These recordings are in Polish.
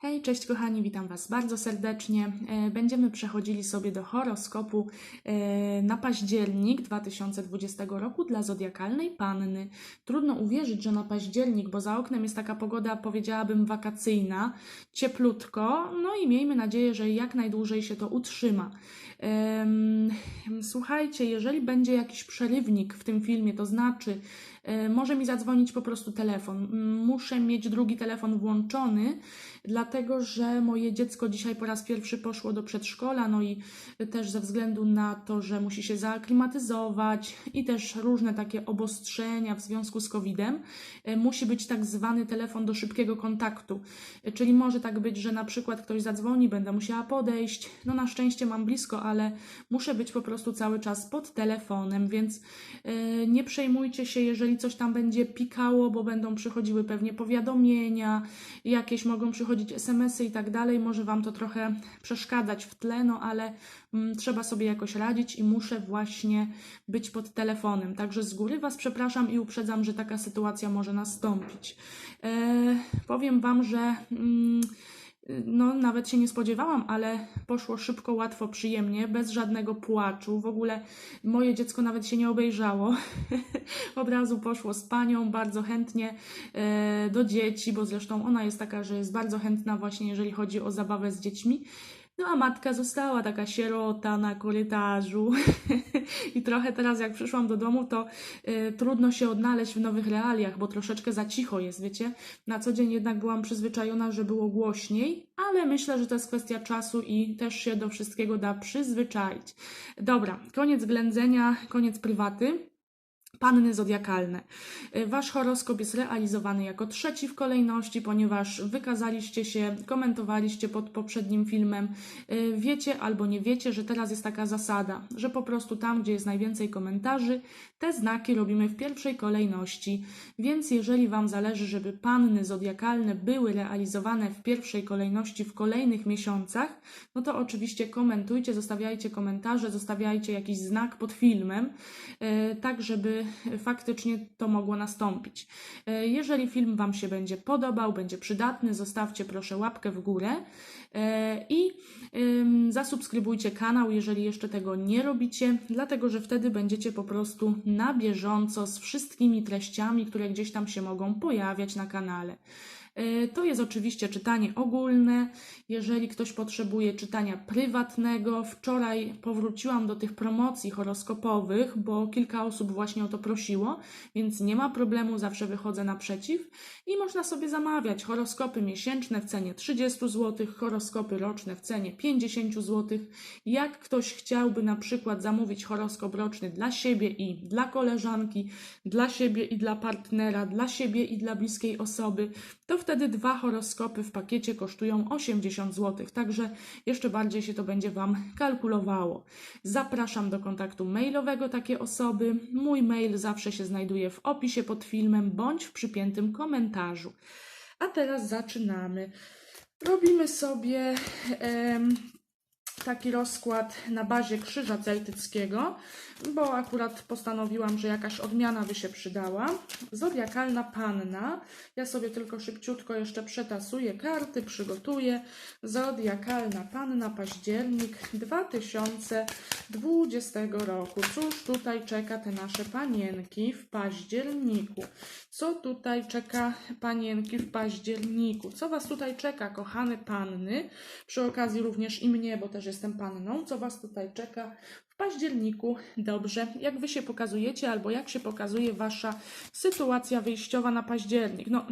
Hej, cześć kochani, witam Was bardzo serdecznie. E, Będziemy przechodzili sobie do horoskopu e, na październik 2020 roku dla zodiakalnej panny. Trudno uwierzyć, że na październik, bo za oknem jest taka pogoda, powiedziałabym, wakacyjna, cieplutko, no i miejmy nadzieję, że jak najdłużej się to utrzyma. Słuchajcie, jeżeli będzie jakiś przerywnik w tym filmie, to znaczy może mi zadzwonić po prostu telefon. M, Muszę mieć drugi telefon włączony, dlatego że moje dziecko dzisiaj po raz pierwszy poszło do przedszkola, no i też ze względu na to, że musi się zaaklimatyzować i też różne takie obostrzenia w związku z COVID-em, e, musi być tak zwany telefon do szybkiego kontaktu. E, Czyli może tak być, że na przykład ktoś zadzwoni, będę musiała podejść. No na szczęście mam blisko, ale muszę być po prostu cały czas pod telefonem, więc nie przejmujcie się, jeżeli coś tam będzie pikało, bo będą przychodziły pewnie powiadomienia, jakieś mogą przychodzić SMS-y i tak dalej. Może Wam to trochę przeszkadzać w tle, no ale mm, trzeba sobie jakoś radzić i muszę właśnie być pod telefonem. Także z góry Was przepraszam i uprzedzam, że taka sytuacja może nastąpić. E, powiem Wam, że. Mm, no, nawet się nie spodziewałam, ale poszło szybko, łatwo, przyjemnie, bez żadnego płaczu. W ogóle moje dziecko nawet się nie obejrzało. Od razu poszło z panią bardzo chętnie e, do dzieci, bo zresztą ona jest taka, że jest bardzo chętna właśnie, jeżeli chodzi o zabawę z dziećmi. No a matka została taka sierota na korytarzu. I trochę teraz, jak przyszłam do domu, to y, trudno się odnaleźć w nowych realiach, bo troszeczkę za cicho jest, wiecie. Na co dzień jednak byłam przyzwyczajona, że było głośniej, ale myślę, że to jest kwestia czasu i też się do wszystkiego da przyzwyczaić. Dobra, koniec ględzenia, koniec prywaty. Panny zodiakalne. Y, Wasz horoskop jest realizowany jako trzeci w kolejności, ponieważ wykazaliście się, komentowaliście pod poprzednim filmem. Y, Wiecie albo nie wiecie, że teraz jest taka zasada, że po prostu tam, gdzie jest najwięcej komentarzy, te znaki robimy w pierwszej kolejności. Więc jeżeli Wam zależy, żeby panny zodiakalne były realizowane w pierwszej kolejności w kolejnych miesiącach, no to oczywiście komentujcie, zostawiajcie komentarze, zostawiajcie jakiś znak pod filmem, e, tak żeby faktycznie to mogło nastąpić. E, Jeżeli film Wam się będzie podobał, będzie przydatny, zostawcie proszę łapkę w górę e, i zasubskrybujcie kanał, jeżeli jeszcze tego nie robicie, dlatego że wtedy będziecie po prostu na bieżąco z wszystkimi treściami, które gdzieś tam się mogą pojawiać na kanale. E, To jest oczywiście czytanie ogólne. Jeżeli ktoś potrzebuje czytania prywatnego, wczoraj powróciłam do tych promocji horoskopowych, bo kilka osób właśnie o to prosiło, więc nie ma problemu, zawsze wychodzę naprzeciw i można sobie zamawiać horoskopy miesięczne w cenie 30 zł, horoskopy roczne w cenie 50 zł. Jak ktoś chciałby na przykład zamówić horoskop roczny dla siebie i dla koleżanki, dla siebie i dla partnera, dla siebie i dla bliskiej osoby, to wtedy dwa horoskopy w pakiecie kosztują 80 zł. Także jeszcze bardziej się to będzie Wam kalkulowało. Zapraszam do kontaktu mailowego takie osoby. Mój mail zawsze się znajduje w opisie pod filmem bądź w przypiętym komentarzu. A teraz zaczynamy. Robimy sobie em, taki rozkład na bazie krzyża celtyckiego, bo akurat postanowiłam, że jakaś odmiana by się przydała. Zodiakalna panna. Ja sobie tylko szybciutko jeszcze przetasuję karty, przygotuję. Zodiakalna panna, październik 2020 roku. Cóż tutaj czeka te nasze panienki w październiku? Co tutaj czeka panienki w październiku? Co Was tutaj czeka, kochane panny? Przy okazji również i mnie, bo też jestem panną. Co Was tutaj czeka w październiku? Dobrze. Jak Wy się pokazujecie, albo jak się pokazuje Wasza sytuacja wyjściowa na październik? No,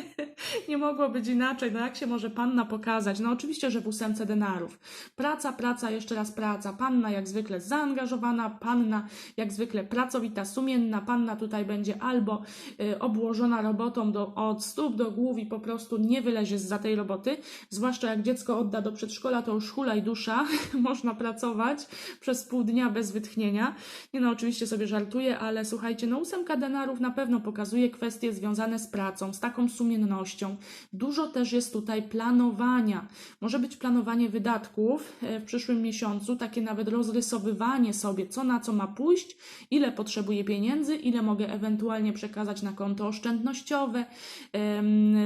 nie mogło być inaczej. No, jak się może panna pokazać? No, oczywiście, że w ósemce denarów. Praca, praca, jeszcze raz praca. Panna jak zwykle zaangażowana, panna jak zwykle pracowita, sumienna. Panna tutaj będzie albo y, obłożona robotą do, od stóp do głów i po prostu nie wylezie za tej roboty. Zwłaszcza jak dziecko odda do przedszkola, to już hulaj dusza, można pracować przez pół pół dnia bez wytchnienia. Nie no, oczywiście sobie żartuję, ale słuchajcie, no ósemka denarów na pewno pokazuje kwestie związane z pracą, z taką sumiennością. Dużo też jest tutaj planowania. Może być planowanie wydatków e, w przyszłym miesiącu, takie nawet rozrysowywanie sobie, co na co ma pójść, ile potrzebuję pieniędzy, ile mogę ewentualnie przekazać na konto oszczędnościowe.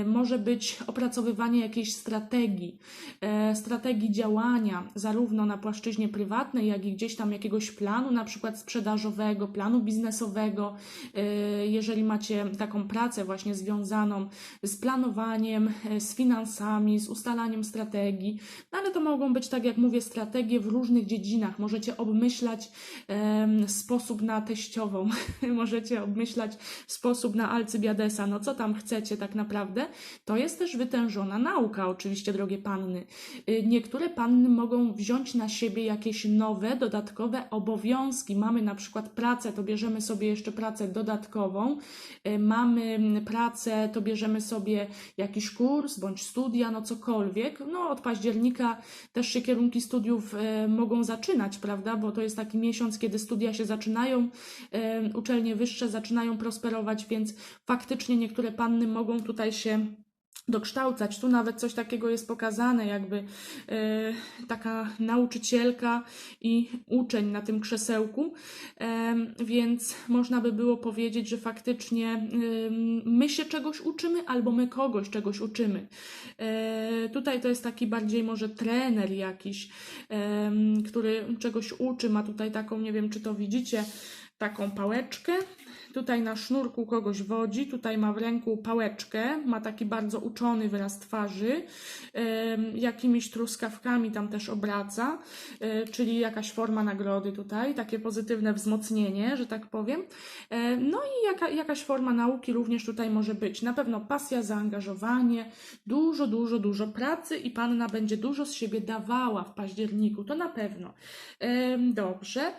Może być opracowywanie jakiejś strategii, e, strategii działania, zarówno na płaszczyźnie prywatnej, jak i gdzieś tam jakiegoś planu, na przykład sprzedażowego, planu biznesowego. E, Jeżeli macie taką pracę właśnie związaną z planowaniem, e, z finansami, z ustalaniem strategii, no ale to mogą być, tak jak mówię, strategie w różnych dziedzinach. Możecie obmyślać em, sposób na teściową, możecie obmyślać sposób na Alcybiadesa, no co tam chcecie tak naprawdę. To jest też wytężona nauka, oczywiście, drogie panny. Y, Niektóre panny mogą wziąć na siebie jakieś nowe, dodatkowe obowiązki. Mamy na przykład pracę, to bierzemy sobie jeszcze pracę dodatkową. Y, Mamy pracę, to bierzemy sobie jakiś kurs bądź studia, no cokolwiek. No od października też się kierunki studiów e, mogą zaczynać, prawda? Bo to jest taki miesiąc, kiedy studia się zaczynają, e, uczelnie wyższe zaczynają prosperować, więc faktycznie niektóre panny mogą tutaj się dokształcać. Tu nawet coś takiego jest pokazane, jakby e, taka nauczycielka i uczeń na tym krzesełku, Em, więc można by było powiedzieć, że faktycznie em, my się czegoś uczymy, albo my kogoś czegoś uczymy. E, tutaj to jest taki bardziej może trener jakiś, który czegoś uczy, ma tutaj taką, nie wiem czy to widzicie, taką pałeczkę. Tutaj na sznurku kogoś wodzi, tutaj ma w ręku pałeczkę, ma taki bardzo uczony wyraz twarzy, jakimiś truskawkami tam też obraca, e, czyli jakaś forma nagrody tutaj, takie pozytywne wzmocnienie, że tak powiem. E, No i jaka, jakaś forma nauki również tutaj może być. Na pewno pasja, zaangażowanie, dużo, dużo, dużo pracy i panna będzie dużo z siebie dawała w październiku, to na pewno. Dobrze.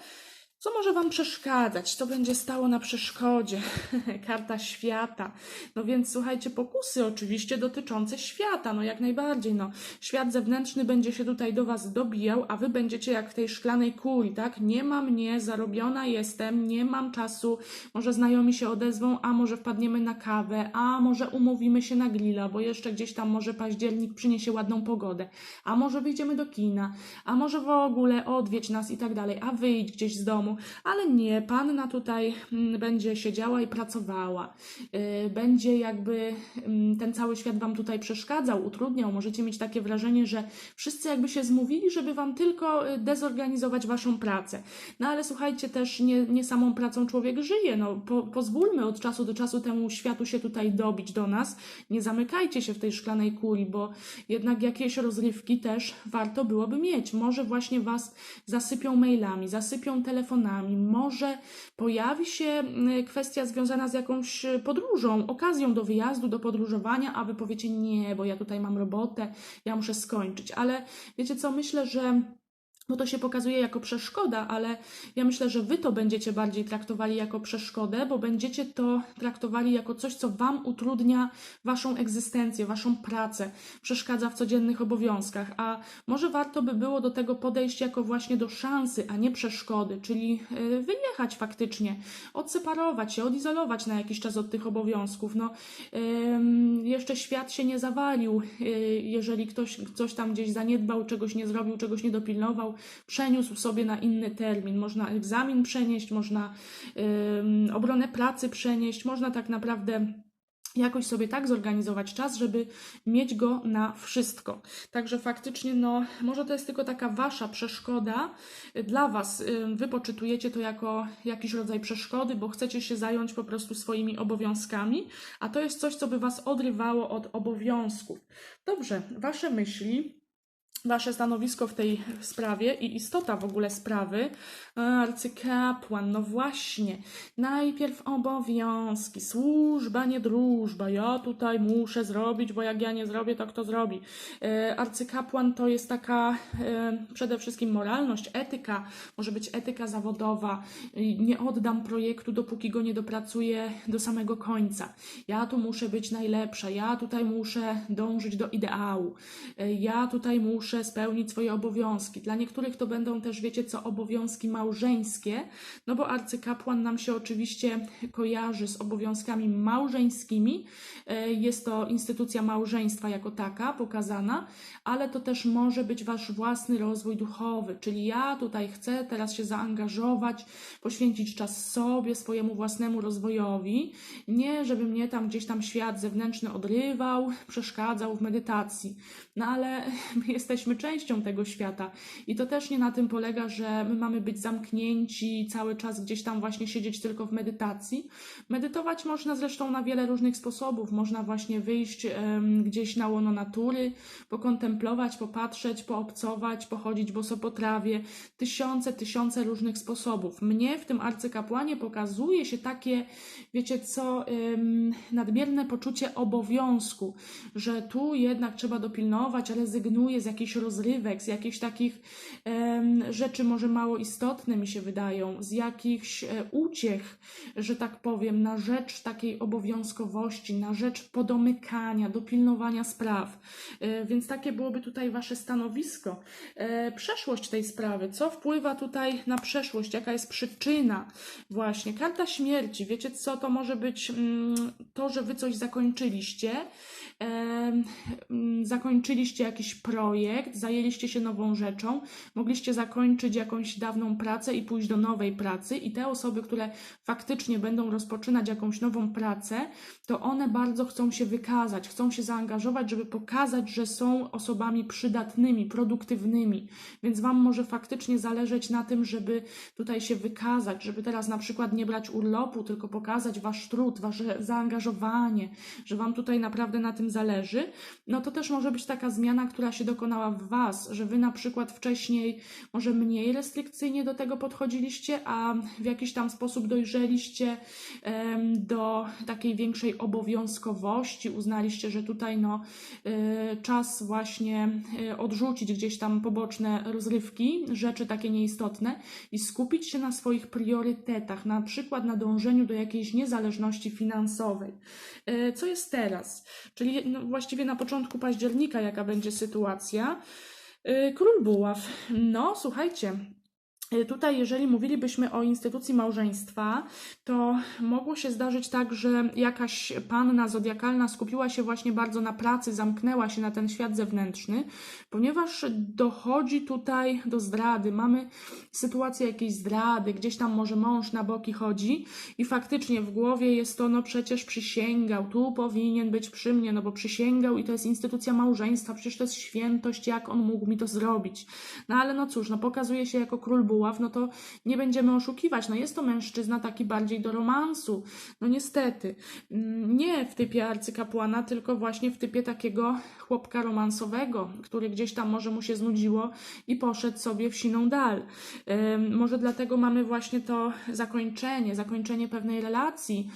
Co może Wam przeszkadzać? To będzie stało na przeszkodzie. Karta świata. No więc słuchajcie, pokusy oczywiście dotyczące świata, no jak najbardziej. No. Świat zewnętrzny będzie się tutaj do Was dobijał, a Wy będziecie jak w tej szklanej kuli, tak? Nie ma mnie, zarobiona jestem, nie mam czasu. Może znajomi się odezwą, a może wpadniemy na kawę, a może umówimy się na grilla, bo jeszcze gdzieś tam może październik przyniesie ładną pogodę, a może wyjdziemy do kina, a może w ogóle odwiedź nas i tak dalej, a wyjdź gdzieś z domu. Ale nie, panna tutaj mm, będzie siedziała i pracowała. Yy, Będzie jakby mm, ten cały świat wam tutaj przeszkadzał, utrudniał. Możecie mieć takie wrażenie, że wszyscy jakby się zmówili, żeby wam tylko y, dezorganizować waszą pracę. No ale słuchajcie, też nie, nie samą pracą człowiek żyje. No, po, pozwólmy od czasu do czasu temu światu się tutaj dobić do nas. Nie zamykajcie się w tej szklanej kuli, bo jednak jakieś rozrywki też warto byłoby mieć. Może właśnie was zasypią mailami, zasypią telefonami, może pojawi się mm, kwestia związana z jakąś y, podróżą, okazją do wyjazdu, do podróżowania, a wy powiecie nie, bo ja tutaj mam robotę, ja muszę skończyć. Ale wiecie co, myślę, że bo to się pokazuje jako przeszkoda, ale ja myślę, że wy to będziecie bardziej traktowali jako przeszkodę, bo będziecie to traktowali jako coś, co wam utrudnia waszą egzystencję, waszą pracę, przeszkadza w codziennych obowiązkach. A może warto by było do tego podejść jako właśnie do szansy, a nie przeszkody, czyli y, wyjechać faktycznie, odseparować się, odizolować na jakiś czas od tych obowiązków. No, jeszcze świat się nie zawalił, y, jeżeli ktoś coś tam gdzieś zaniedbał, czegoś nie zrobił, czegoś nie dopilnował, przeniósł sobie na inny termin. Można egzamin przenieść, można ym, obronę pracy przenieść, można tak naprawdę jakoś sobie tak zorganizować czas, żeby mieć go na wszystko. Także faktycznie, no, może to jest tylko taka wasza przeszkoda dla was. Wy poczytujecie to jako jakiś rodzaj przeszkody, bo chcecie się zająć po prostu swoimi obowiązkami, a to jest coś, co by was odrywało od obowiązków. Dobrze, wasze myśli Wasze stanowisko w tej sprawie i istota w ogóle sprawy. E, Arcykapłan, no właśnie. Najpierw obowiązki, służba, nie drużba. Ja tutaj muszę zrobić, bo jak ja nie zrobię, to kto zrobi? E, Arcykapłan to jest taka e, przede wszystkim moralność, etyka, może być etyka zawodowa. Nie oddam projektu, dopóki go nie dopracuję do samego końca. Ja tu muszę być najlepsza, ja tutaj muszę dążyć do ideału. Ja tutaj muszę muszę spełnić swoje obowiązki. Dla niektórych to będą też, wiecie co, obowiązki małżeńskie, no bo arcykapłan nam się oczywiście kojarzy z obowiązkami małżeńskimi. E, Jest to instytucja małżeństwa jako taka pokazana, ale to też może być wasz własny rozwój duchowy, czyli ja tutaj chcę teraz się zaangażować, poświęcić czas sobie, swojemu własnemu rozwojowi, nie żeby mnie tam gdzieś tam świat zewnętrzny odrywał, przeszkadzał w medytacji. No ale my jesteśmy częścią tego świata i to też nie na tym polega, że my mamy być zamknięci cały czas gdzieś tam właśnie siedzieć tylko w medytacji. Medytować można zresztą na wiele różnych sposobów. Można właśnie wyjść em, gdzieś na łono natury, pokontemplować, popatrzeć, poobcować, pochodzić boso po trawie. Tysiące, tysiące różnych sposobów. Mnie w tym arcykapłanie pokazuje się takie, wiecie co, em, nadmierne poczucie obowiązku, że tu jednak trzeba dopilnować, rezygnuję z jakichś rozrywek, z jakichś takich rzeczy może mało istotne mi się wydają, z jakichś e, uciech, że tak powiem, na rzecz takiej obowiązkowości, na rzecz podomykania, dopilnowania spraw. E, Więc takie byłoby tutaj Wasze stanowisko. E, Przeszłość tej sprawy, co wpływa tutaj na przeszłość, jaka jest przyczyna? Właśnie, karta śmierci, wiecie co, to może być mm, to, że Wy coś zakończyliście, mm, zakończyliście jakiś projekt, zajęliście się nową rzeczą, mogliście zakończyć jakąś dawną pracę i pójść do nowej pracy, i te osoby, które faktycznie będą rozpoczynać jakąś nową pracę, to one bardzo chcą się wykazać, chcą się zaangażować, żeby pokazać, że są osobami przydatnymi, produktywnymi. Więc Wam może faktycznie zależeć na tym, żeby tutaj się wykazać, żeby teraz na przykład nie brać urlopu, tylko pokazać Wasz trud, Wasze zaangażowanie, że Wam tutaj naprawdę na tym zależy. No to też może być taka zmiana, która się dokonała w Was, że Wy na przykład wcześniej może mniej restrykcyjnie do tego podchodziliście, a w jakiś tam sposób dojrzeliście do takiej większej obowiązkowości, uznaliście, że tutaj no, y, czas właśnie y, odrzucić gdzieś tam poboczne rozrywki, rzeczy takie nieistotne i skupić się na swoich priorytetach, na przykład na dążeniu do jakiejś niezależności finansowej. Y, Co jest teraz? Czyli no, właściwie na początku października, jaka będzie sytuacja? Król Buław. No, słuchajcie. Y, Tutaj, jeżeli mówilibyśmy o instytucji małżeństwa, to mogło się zdarzyć tak, że jakaś panna zodiakalna skupiła się właśnie bardzo na pracy, zamknęła się na ten świat zewnętrzny, ponieważ dochodzi tutaj do zdrady. Mamy sytuację jakiejś zdrady, gdzieś tam może mąż na boki chodzi i faktycznie w głowie jest to, no przecież przysięgał, tu powinien być przy mnie, no bo przysięgał i to jest instytucja małżeństwa, przecież to jest świętość, jak on mógł mi to zrobić. No ale no cóż, no pokazuje się jako król no to nie będziemy oszukiwać, no jest to mężczyzna taki bardziej do romansu, no niestety. Mm, Nie w typie arcykapłana, tylko właśnie w typie takiego chłopka romansowego, który gdzieś tam może mu się znudziło i poszedł sobie w siną dal. Może dlatego mamy właśnie to zakończenie, zakończenie pewnej relacji,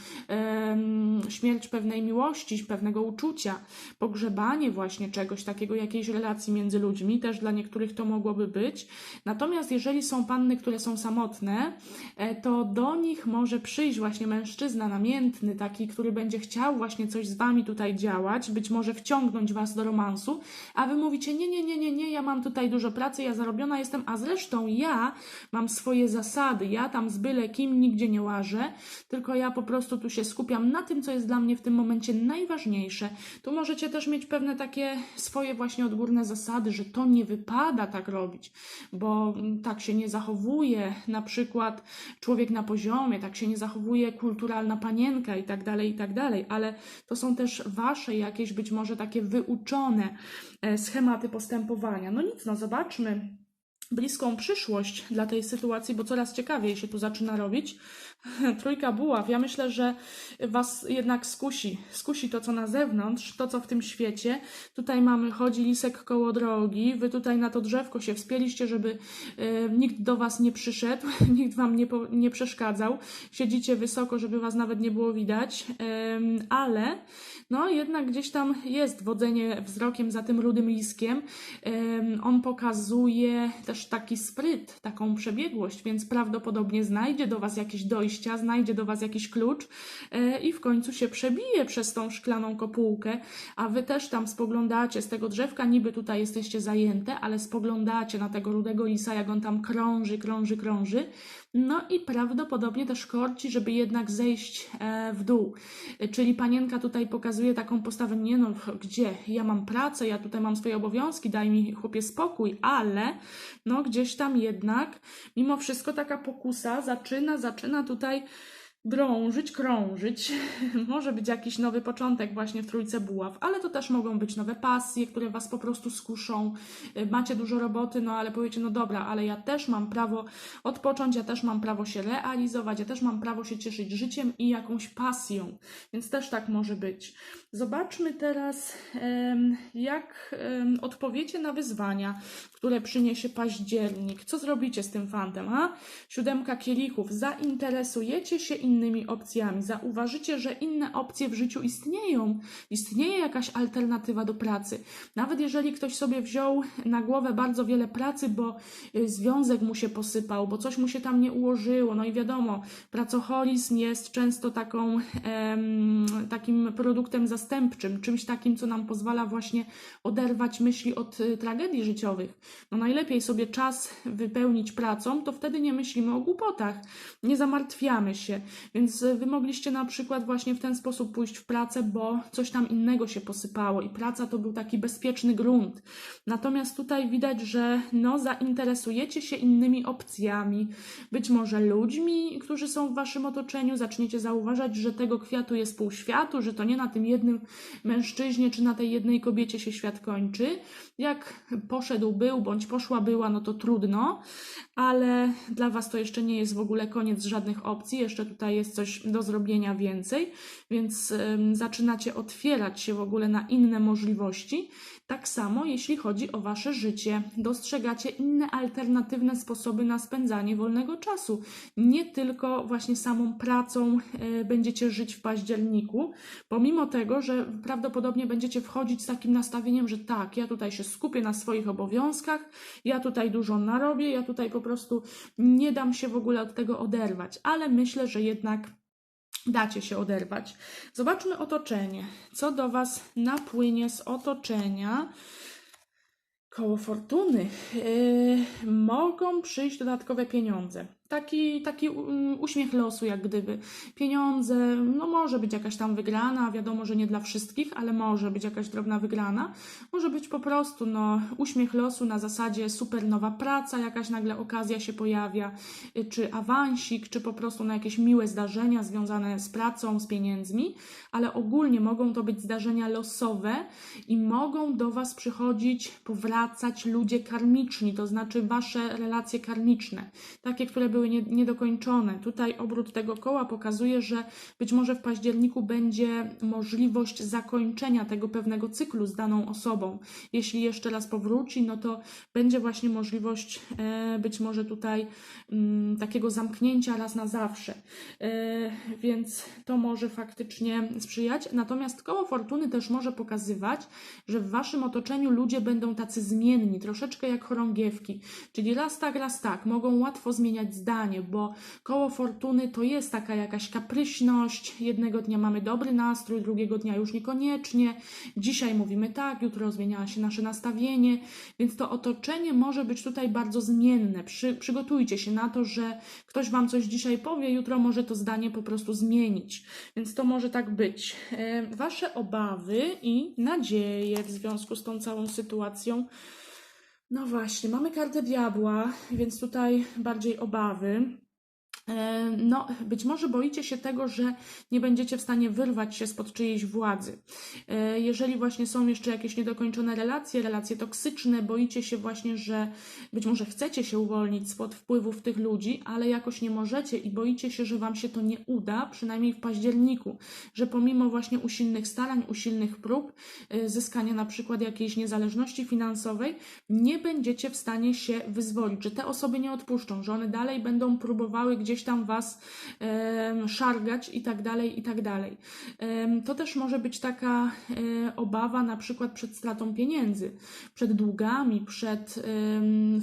śmierć pewnej miłości, pewnego uczucia, pogrzebanie właśnie czegoś takiego, jakiejś relacji między ludźmi, też dla niektórych to mogłoby być. Natomiast jeżeli są które są samotne, e, to do nich może przyjść właśnie mężczyzna namiętny, taki, który będzie chciał właśnie coś z wami tutaj działać, być może wciągnąć was do romansu, a wy mówicie: Nie, nie, nie, nie, nie, ja mam tutaj dużo pracy, ja zarobiona jestem, a zresztą ja mam swoje zasady, ja tam z byle kim nigdzie nie łażę, tylko ja po prostu tu się skupiam na tym, co jest dla mnie w tym momencie najważniejsze. Tu możecie też mieć pewne takie swoje właśnie odgórne zasady, że to nie wypada tak robić, bo mm, tak się nie zachowuje na przykład człowiek na poziomie, tak się nie zachowuje kulturalna panienka i tak dalej, i tak dalej, ale to są też wasze jakieś być może takie wyuczone e, schematy postępowania. No nic, no zobaczmy bliską przyszłość dla tej sytuacji, bo coraz ciekawiej się tu zaczyna robić. Trójka buław. Ja myślę, że Was jednak skusi. Skusi to, co na zewnątrz, to, co w tym świecie. Tutaj mamy, chodzi lisek koło drogi. Wy tutaj na to drzewko się wspięliście, żeby e, nikt do Was nie przyszedł, nikt Wam nie, po, nie przeszkadzał. Siedzicie wysoko, żeby Was nawet nie było widać. Ale no jednak gdzieś tam jest wodzenie wzrokiem za tym rudym liskiem. Em, on pokazuje też taki spryt, taką przebiegłość, więc prawdopodobnie znajdzie do Was jakieś znajdzie do Was jakiś klucz e, i w końcu się przebije przez tą szklaną kopułkę, a Wy też tam spoglądacie z tego drzewka, niby tutaj jesteście zajęte, ale spoglądacie na tego rudego lisa, jak on tam krąży, krąży, krąży. No i prawdopodobnie też korci, żeby jednak zejść e, w dół. E, Czyli panienka tutaj pokazuje taką postawę, nie no, gdzie? Ja mam pracę, ja tutaj mam swoje obowiązki, daj mi chłopie spokój, ale no gdzieś tam jednak, mimo wszystko taka pokusa zaczyna, zaczyna tutaj drążyć, krążyć. Może być jakiś nowy początek właśnie w Trójce Buław, ale to też mogą być nowe pasje, które Was po prostu skuszą. Y, Macie dużo roboty, no ale powiecie, no dobra, ale ja też mam prawo odpocząć, ja też mam prawo się realizować, ja też mam prawo się cieszyć życiem i jakąś pasją, więc też tak może być. Zobaczmy teraz, jak odpowiecie na wyzwania, które przyniesie październik. Co zrobicie z tym fantem, a? Siódemka kielichów. Zainteresujecie się innymi opcjami. Zauważycie, że inne opcje w życiu istnieją. Istnieje jakaś alternatywa do pracy. Nawet jeżeli ktoś sobie wziął na głowę bardzo wiele pracy, bo y, związek mu się posypał, bo coś mu się tam nie ułożyło. No i wiadomo, pracoholizm jest często taką, takim produktem zastępczym, czymś takim, co nam pozwala właśnie oderwać myśli od y, tragedii życiowych. No najlepiej sobie czas wypełnić pracą, to wtedy nie myślimy o głupotach, nie zamartwiamy się. Więc y, wy mogliście na przykład właśnie w ten sposób pójść w pracę, bo coś tam innego się posypało i praca to był taki bezpieczny grunt. Natomiast tutaj widać, że no zainteresujecie się innymi opcjami, być może ludźmi, którzy są w waszym otoczeniu, zaczniecie zauważać, że tego kwiatu jest pół światu, że to nie na tym jednym mężczyźnie czy na tej jednej kobiecie się świat kończy. Jak poszedł był, bądź poszła była, no to trudno, ale dla Was to jeszcze nie jest w ogóle koniec żadnych opcji, jeszcze tutaj jest coś do zrobienia więcej, więc zaczynacie otwierać się w ogóle na inne możliwości. Tak samo jeśli chodzi o Wasze życie, dostrzegacie inne alternatywne sposoby na spędzanie wolnego czasu. Nie tylko właśnie samą pracą y, będziecie żyć w październiku, pomimo tego, że prawdopodobnie będziecie wchodzić z takim nastawieniem, że tak, ja tutaj się skupię na swoich obowiązkach, ja tutaj dużo narobię, ja tutaj po prostu nie dam się w ogóle od tego oderwać, ale myślę, że jednak dacie się oderwać. Zobaczmy otoczenie. Co do Was napłynie z otoczenia? Koło fortuny. Yy, mogą przyjść dodatkowe pieniądze. Taki, taki um, uśmiech losu, jak gdyby. Pieniądze, no może być jakaś tam wygrana, wiadomo, że nie dla wszystkich, ale może być jakaś drobna wygrana. Może być po prostu no, uśmiech losu na zasadzie super nowa praca, jakaś nagle okazja się pojawia, y, czy awansik, czy po prostu na jakieś miłe zdarzenia związane z pracą, z pieniędzmi, ale ogólnie mogą to być zdarzenia losowe i mogą do Was przychodzić, powracać ludzie karmiczni, to znaczy Wasze relacje karmiczne, takie, które były nie, niedokończone. Tutaj obrót tego koła pokazuje, że być może w październiku będzie możliwość zakończenia tego pewnego cyklu z daną osobą. Jeśli jeszcze raz powróci, no to będzie właśnie możliwość e, być może tutaj mm, takiego zamknięcia raz na zawsze. E, więc to może faktycznie sprzyjać. Natomiast koło fortuny też może pokazywać, że w waszym otoczeniu ludzie będą tacy zmienni, troszeczkę jak chorągiewki. Czyli raz tak, raz tak. Mogą łatwo zmieniać zdanie, bo koło fortuny to jest taka jakaś kapryśność. Jednego dnia mamy dobry nastrój, drugiego dnia już niekoniecznie. Dzisiaj mówimy tak, jutro zmienia się nasze nastawienie, więc to otoczenie może być tutaj bardzo zmienne. Przy, przygotujcie się na to, że ktoś wam coś dzisiaj powie, jutro może to zdanie po prostu zmienić. Więc to może tak być. E, Wasze obawy i nadzieje w związku z tą całą sytuacją. No właśnie, mamy kartę diabła, więc tutaj bardziej obawy. E, No, być może boicie się tego, że nie będziecie w stanie wyrwać się spod czyjejś władzy. E, Jeżeli właśnie są jeszcze jakieś niedokończone relacje, relacje toksyczne, boicie się właśnie, że być może chcecie się uwolnić spod wpływów tych ludzi, ale jakoś nie możecie i boicie się, że Wam się to nie uda, przynajmniej w październiku, że pomimo właśnie usilnych starań, usilnych prób e, zyskania na przykład jakiejś niezależności finansowej, nie będziecie w stanie się wyzwolić, że te osoby nie odpuszczą, że one dalej będą próbowały gdzieś gdzieś tam Was szargać i tak dalej, i tak dalej. To też może być taka e, obawa na przykład przed stratą pieniędzy, przed długami, przed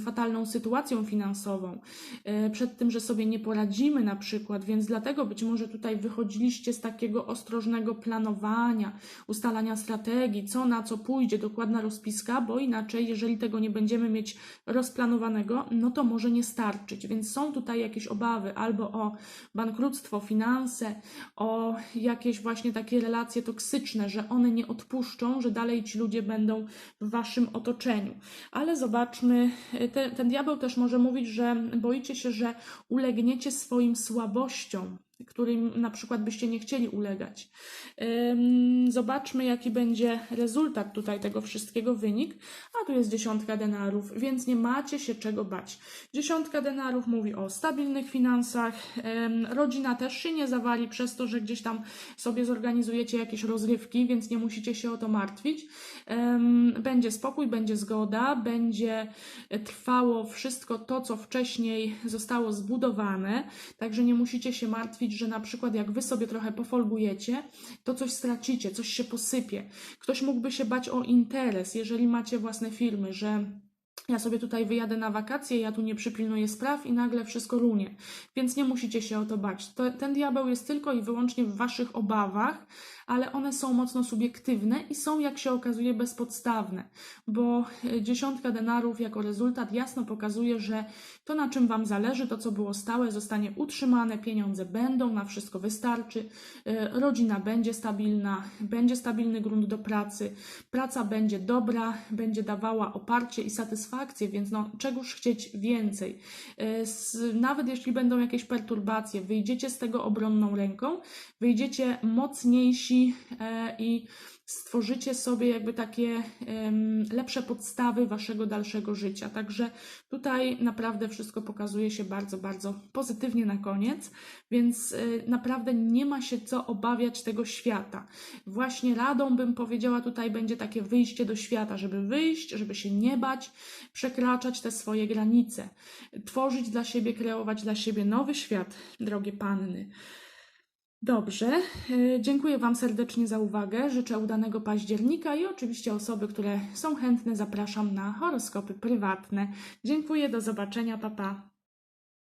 fatalną sytuacją finansową, e, przed tym, że sobie nie poradzimy na przykład, więc dlatego być może tutaj wychodziliście z takiego ostrożnego planowania, ustalania strategii, co na co pójdzie, dokładna rozpiska, bo inaczej, jeżeli tego nie będziemy mieć rozplanowanego, no to może nie starczyć. Więc są tutaj jakieś obawy albo o bankructwo, finanse, o jakieś właśnie takie relacje toksyczne, że one nie odpuszczą, że dalej ci ludzie będą w waszym otoczeniu. Ale zobaczmy, te, ten diabeł też może mówić, że boicie się, że ulegniecie swoim słabościom, którym na przykład byście nie chcieli ulegać. Zobaczmy, jaki będzie rezultat tutaj tego wszystkiego, wynik. A tu jest dziesiątka denarów, więc nie macie się czego bać. Dziesiątka denarów mówi o stabilnych finansach. Rodzina też się nie zawali przez to, że gdzieś tam sobie zorganizujecie jakieś rozrywki, więc nie musicie się o to martwić. Będzie spokój, będzie zgoda, będzie trwało wszystko to, co wcześniej zostało zbudowane, także nie musicie się martwić, że na przykład jak wy sobie trochę pofolgujecie, to coś stracicie, coś się posypie. Ktoś mógłby się bać o interes, jeżeli macie własne firmy, że ja sobie tutaj wyjadę na wakacje, ja tu nie przypilnuję spraw i nagle wszystko runie. Więc nie musicie się o to bać. To, ten diabeł jest tylko i wyłącznie w waszych obawach, ale one są mocno subiektywne i są, jak się okazuje, bezpodstawne, bo e, dziesiątka denarów jako rezultat jasno pokazuje, że to, na czym wam zależy, to, co było stałe, zostanie utrzymane, pieniądze będą, na wszystko wystarczy, e, rodzina będzie stabilna, będzie stabilny grunt do pracy, praca będzie dobra, będzie dawała oparcie i satysfakcję, więc no, czegoż chcieć więcej. E, Nawet jeśli będą jakieś perturbacje, wyjdziecie z tego obronną ręką, wyjdziecie mocniejsi e, i stworzycie sobie jakby takie lepsze podstawy waszego dalszego życia. Także tutaj naprawdę wszystko pokazuje się bardzo, bardzo pozytywnie na koniec, więc y, naprawdę nie ma się co obawiać tego świata. Właśnie radą bym powiedziała tutaj będzie takie wyjście do świata, żeby wyjść, żeby się nie bać, przekraczać te swoje granice, tworzyć dla siebie, kreować dla siebie nowy świat, drogie panny. Dobrze, y, dziękuję Wam serdecznie za uwagę. Życzę udanego października i oczywiście osoby, które są chętne, zapraszam na horoskopy prywatne. Dziękuję, do zobaczenia, papa. Pa.